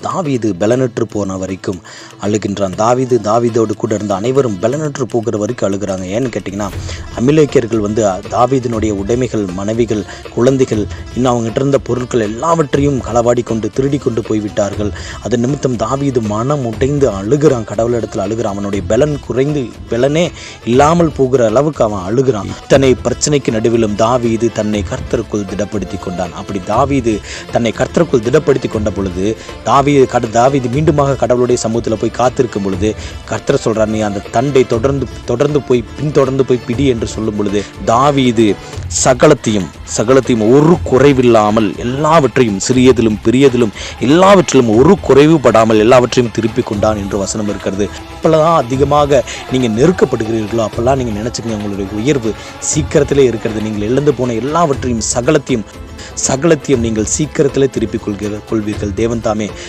தாவீது பலனற்று போன வரைக்கும் அழுகின்றான். தாவீது தாவீதோடு கூட இருந்த அனைவரும் பலனற்று போகிற வரைக்கும் அழுகிறாங்க. ஏன்னு கேட்டிங்கன்னா அமிலேக்கியர்கள் வந்து தாவீதினுடைய உடைமைகள் மனைவிகள் குழந்தைகள் இன்னும் அவங்ககிட்ட இருந்த பொருட்கள் எல்லாவற்றையும் களவாடி கொண்டு திருடி கொண்டு போய்விட்டார்கள். அதன் நிமித்தம் தாவீது மனம் உடைந்து அழுகிறான். கடவுளிடத்தில் அழுகிறான். அவனுடைய பலன் குறைந்து பலனே இல்லாமல் போகிற அளவுக்கு அவன் அழுகிறான். இத்தனை பிரச்சனைக்கு நடுவிலும் தாவீது தன்னை கர்த்தருக்குள் திடப்படுத்தி கொண்டான். அப்படி தாவீது தன்னை கர்த்தருக்குள் திடப்படுத்தி கொண்ட பொழுது தாவி கட தாவீது மீண்டுமாக கடவுளுடைய சமூகத்தில் போய் காத்திருக்கும் பொழுது கர்த்தர் சொல்கிறார் நீ அந்த தண்டை தொடர்ந்து தொடர்ந்து போய் பின்தொடர்ந்து போய் பிடி என்று சொல்லும் பொழுது இது சகலத்தையும் சகலத்தையும் ஒரு குறைவில்லாமல் எல்லாவற்றையும் சிறியதிலும் பெரியதிலும் எல்லாவற்றிலும் ஒரு குறைவுபடாமல் எல்லாவற்றையும் திருப்பி கொண்டான் என்று வசனம் இருக்கிறது. அப்பெல்லாம் அதிகமாக நீங்கள் நெருக்கப்படுகிறீர்களோ அப்போல்லாம் நீங்கள் நினச்சிக்கங்க உங்களுடைய உயர்வு சீக்கிரத்திலே இருக்கிறது. நீங்கள் இழந்து போன எல்லாவற்றையும் சகலத்தையும் சகலத்தையும் நீங்கள் சீக்கிரத்திலே திருப்பிக் கொள்கிற கொள்வீர்கள். தேவன் தாமே